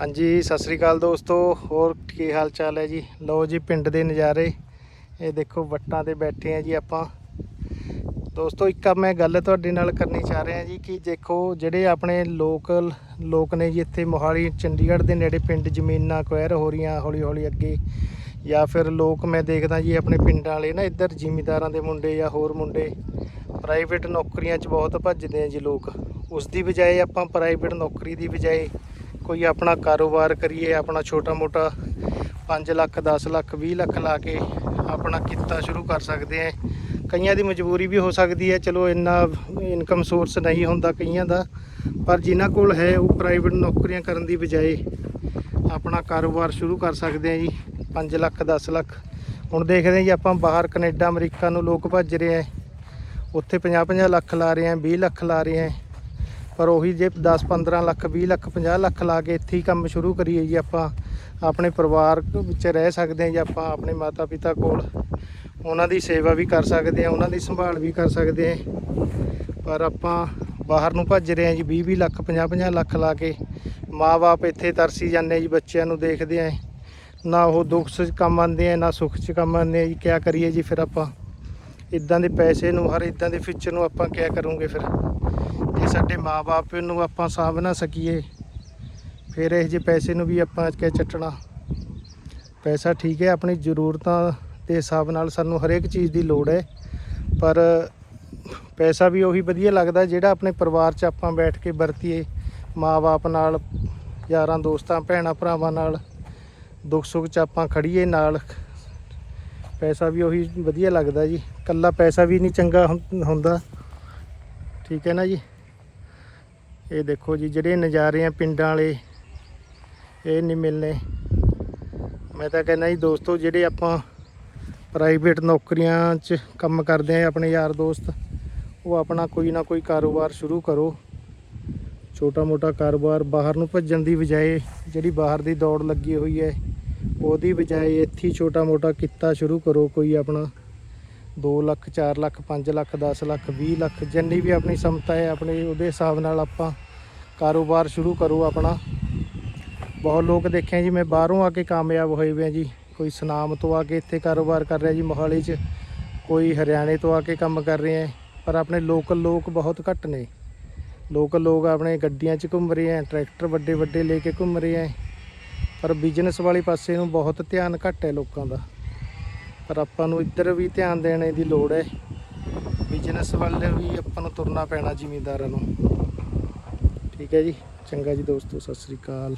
ਹਾਂਜੀ, ਸਤਿ ਸ੍ਰੀ ਅਕਾਲ ਦੋਸਤੋ। ਹੋਰ ਕੀ ਹਾਲ ਚਾਲ ਹੈ ਜੀ? ਲਓ ਜੀ, ਪਿੰਡ ਦੇ ਨਜ਼ਾਰੇ। ਇਹ ਦੇਖੋ, ਵੱਟਾਂ ਤੇ ਬੈਠੇ ਆ ਜੀ ਆਪਾਂ। ਦੋਸਤੋ, ਇੱਕ ਮੈਂ ਗੱਲ ਤੁਹਾਡੇ ਨਾਲ ਕਰਨੀ ਚਾਹ ਰਿਹਾ ਜੀ ਕਿ ਦੇਖੋ, ਜਿਹੜੇ ਆਪਣੇ ਲੋਕਲ ਲੋਕ ਨੇ ਜੀ ਇੱਥੇ, ਮੋਹਾਲੀ, ਚੰਡੀਗੜ੍ਹ ਦੇ ਨੇੜੇ ਪਿੰਡ ਜ਼ਮੀਨਾਂ ਕੁਐਰ ਹੋ ਰਹੀਆਂ ਹੌਲੀ ਹੌਲੀ ਅੱਗੇ, ਜਾਂ ਫਿਰ ਲੋਕ ਮੈਂ ਦੇਖਦਾ ਜੀ ਆਪਣੇ ਪਿੰਡਾਂ ਵਾਲੇ ਨਾ, ਇੱਧਰ ਜ਼ਿਮੀਦਾਰਾਂ ਦੇ ਮੁੰਡੇ ਜਾਂ ਹੋਰ ਮੁੰਡੇ ਪ੍ਰਾਈਵੇਟ ਨੌਕਰੀਆਂ 'ਚ ਬਹੁਤ ਭੱਜਦੇ ਆ ਜੀ ਲੋਕ। ਉਸ ਦੀ ਬਜਾਏ ਆਪਾਂ ਪ੍ਰਾਈਵੇਟ ਨੌਕਰੀ ਦੀ ਬਜਾਏ ਕੋਈ ਆਪਣਾ ਕਾਰੋਬਾਰ ਕਰੀਏ, ਆਪਣਾ ਛੋਟਾ ਮੋਟਾ 5 ਲੱਖ 10 ਲੱਖ 20 ਲੱਖ ਲਾ ਕੇ ਆਪਣਾ ਕਿੱਤਾ ਸ਼ੁਰੂ ਕਰ ਸਕਦੇ ਆ ਕਈਆਂ ਦੀ ਮਜਬੂਰੀ ਵੀ ਹੋ ਸਕਦੀ ਹੈ ਚਲੋ ਇੰਨਾ ਇਨਕਮ ਸੋਰਸ ਨਹੀਂ ਹੁੰਦਾ ਕਈਆਂ ਦਾ, ਪਰ ਜਿਨ੍ਹਾਂ ਕੋਲ ਹੈ ਉਹ ਪ੍ਰਾਈਵੇਟ ਨੌਕਰੀਆਂ ਕਰਨ ਦੀ ਬਜਾਏ ਆਪਣਾ ਕਾਰੋਬਾਰ ਸ਼ੁਰੂ ਕਰ ਸਕਦੇ ਆ ਜੀ। 5 ਲੱਖ 10 ਲੱਖ। ਹੁਣ ਦੇਖਦੇ ਹਾਂ ਜੀ, ਆਪਾਂ ਬਾਹਰ ਕੈਨੇਡਾ, ਅਮਰੀਕਾ ਨੂੰ ਲੋਕ ਭੱਜ ਰਹੇ ਆ ਉੱਥੇ 50 50 ਲੱਖ ਲਾ ਰਹੇ ਆ 20 ਲੱਖ ਲਾ ਰਹੇ ਆ ਪਰ ਉਹੀ ਜੇ 10 15 ਲੱਖ 20 ਲੱਖ 50 ਲੱਖ ਲਾ ਕੇ ਇੱਥੇ ਹੀ ਕੰਮ ਸ਼ੁਰੂ ਕਰੀਏ ਜੀ ਆਪਾਂ, ਆਪਣੇ ਪਰਿਵਾਰ ਵਿੱਚ ਰਹਿ ਸਕਦੇ ਹਾਂ ਜੀ ਆਪਾਂ, ਆਪਣੇ ਮਾਤਾ ਪਿਤਾ ਕੋਲ। ਉਹਨਾਂ ਦੀ ਸੇਵਾ ਵੀ ਕਰ ਸਕਦੇ ਹਾਂ, ਉਹਨਾਂ ਦੀ ਸੰਭਾਲ ਵੀ ਕਰ ਸਕਦੇ ਹਾਂ। ਪਰ ਆਪਾਂ ਬਾਹਰ ਨੂੰ ਭੱਜ ਰਹੇ ਹਾਂ ਜੀ 20 20 ਲੱਖ 50 50 ਲੱਖ ਲਾ ਕੇ। ਮਾਪੇ ਇੱਥੇ ਤਰਸੀ ਜਾਂਦੇ ਆ ਜੀ, ਬੱਚਿਆਂ ਨੂੰ ਦੇਖਦੇ ਆ ਨਾ ਉਹ ਦੁੱਖ 'ਚ ਕੰਮ ਆਉਂਦੇ ਆ, ਨਾ ਸੁੱਖ 'ਚ ਕੰਮ ਆਉਂਦੇ ਆ ਜੀ, ਕਿਆ ਕਰੀਏ ਜੀ ਫਿਰ ਆਪਾਂ। ਇਦਾਂ ਦੇ ਪੈਸੇ ਨੂੰ, ਹਰ ਇਦਾਂ ਦੇ ਫਿਊਚਰ ਨੂੰ ਆਪਾਂ ਕਿਆ ਕਰੂੰਗੇ ਫਿਰ? ਜੇ ਸਾਡੇ ਮਾਪੇ ਨੂੰ ਆਪਾਂ ਸਾਂਭ ਨਾ ਸਕੀਏ, ਫਿਰ ਇਹ ਜੇ ਪੈਸੇ ਨੂੰ ਵੀ ਆਪਾਂ ਕਿਆ ਚੱਟਣਾ? ਪੈਸਾ ਠੀਕ ਹੈ, ਆਪਣੀ ਜ਼ਰੂਰਤਾਂ ਦੇ ਹਿਸਾਬ ਨਾਲ ਸਾਨੂੰ ਹਰੇਕ ਚੀਜ਼ ਦੀ ਲੋੜ ਹੈ, ਪਰ ਪੈਸਾ ਵੀ ਉਹੀ ਵਧੀਆ ਲੱਗਦਾ ਜਿਹੜਾ ਆਪਣੇ ਪਰਿਵਾਰ 'ਚ ਆਪਾਂ ਬੈਠ ਕੇ ਵਰਤੀਏ, ਮਾਂ-ਬਾਪ ਨਾਲ, ਯਾਰਾਂ, ਦੋਸਤਾਂ ਭੈਣਾਂ ਭਰਾਵਾਂ ਨਾਲ ਦੁੱਖ ਸੁੱਖ 'ਚ ਆਪਾਂ ਖੜੀਏ ਨਾਲ। ਪੈਸਾ ਵੀ ਉਹੀ ਵਧੀਆ ਲੱਗਦਾ ਜੀ। ਕੱਲਾ ਪੈਸਾ ਵੀ ਨਹੀਂ ਚੰਗਾ ਹੁੰ- ਹੁੰਦਾ। ਠੀਕ ਹੈ ਨਾ ਜੀ? ਇਹ ਦੇਖੋ ਜੀ, ਜਿਹੜੇ ਨਜ਼ਾਰੇ ਆ ਪਿੰਡਾਂ ਵਾਲੇ, ਇਹ ਨਹੀਂ ਮਿਲਨੇ ਮੈਂ ਤਾਂ ਕਹਿੰਦਾ ਜੀ, ਦੋਸਤੋ, ਜਿਹੜੇ ਆਪਾਂ ਪ੍ਰਾਈਵੇਟ ਨੌਕਰੀਆਂ 'ਚ ਕੰਮ ਕਰਦੇ ਆ, ਆਪਣੇ ਯਾਰ ਦੋਸਤ, ਉਹ ਆਪਣਾ ਕੋਈ ਨਾ ਕੋਈ ਕਾਰੋਬਾਰ ਸ਼ੁਰੂ ਕਰੋ। ਛੋਟਾ ਮੋਟਾ ਕਾਰੋਬਾਰ ਬਾਹਰ ਨੂੰ ਭੱਜਣ ਦੀ ਬਜਾਏ, ਜਿਹੜੀ ਬਾਹਰ ਦੀ ਦੌੜ ਲੱਗੀ ਹੋਈ ਹੈ ਉਹਦੀ ਬਜਾਏ ਇੱਥੇ ਛੋਟਾ ਮੋਟਾ ਕਿੱਤਾ ਸ਼ੁਰੂ ਕਰੋ, ਕੋਈ ਆਪਣਾ 2 ਲੱਖ 4 ਲੱਖ 5 ਲੱਖ 10 ਲੱਖ 20 ਲੱਖ, ਜਿੰਨੀ ਵੀ ਆਪਣੀ ਸਮਤਾ ਹੈ, ਆਪਣੇ ਉਹਦੇ ਹਿਸਾਬ ਨਾਲ ਆਪਾਂ ਕਾਰੋਬਾਰ ਸ਼ੁਰੂ ਕਰੋ ਆਪਣਾ। ਬਹੁਤ ਲੋਕ ਦੇਖਿਆ ਜੀ, ਮੈਂ ਬਾਹਰੋਂ ਆ ਕੇ ਕਾਮਯਾਬ ਹੋਏ ਵੇ ਆ ਜੀ। ਕੋਈ ਸੁਨਾਮ ਤੋਂ ਆ ਕੇ ਇੱਥੇ ਕਾਰੋਬਾਰ ਕਰ ਰਿਹਾ ਜੀ, ਮੋਹਾਲੀ 'ਚ। ਕੋਈ ਹਰਿਆਣੇ ਤੋਂ ਆ ਕੇ ਕੰਮ ਕਰ ਰਹੇ ਹੈ, ਪਰ ਆਪਣੇ ਲੋਕਲ ਲੋਕ ਬਹੁਤ ਘੱਟ ਨੇ। ਲੋਕਲ ਲੋਕ ਆਪਣੇ ਗੱਡੀਆਂ 'ਚ ਘੁੰਮ ਰਹੇ ਹੈ, ਟਰੈਕਟਰ ਵੱਡੇ ਵੱਡੇ ਲੈ ਕੇ ਘੁੰਮ ਰਹੇ ਹੈ। ਪਰ ਬਿਜ਼ਨਸ ਵਾਲੇ ਪਾਸੇ ਨੂੰ ਬਹੁਤ ਧਿਆਨ ਘੱਟ ਹੈ ਲੋਕਾਂ ਦਾ। ਪਰ ਆਪਾਂ ਨੂੰ ਇੱਧਰ ਵੀ ਧਿਆਨ ਦੇਣੇ ਦੀ ਲੋੜ ਹੈ। ਬਿਜ਼ਨਸ ਵੱਲ ਵੀ ਆਪਾਂ ਨੂੰ ਤੁਰਨਾ ਪੈਣਾ ਜ਼ਿਮੀਂਦਾਰਾਂ ਨੂੰ। ਠੀਕ ਹੈ ਜੀ। ਚੰਗਾ ਜੀ ਦੋਸਤੋ, ਸਤਿ ਸ੍ਰੀ ਅਕਾਲ।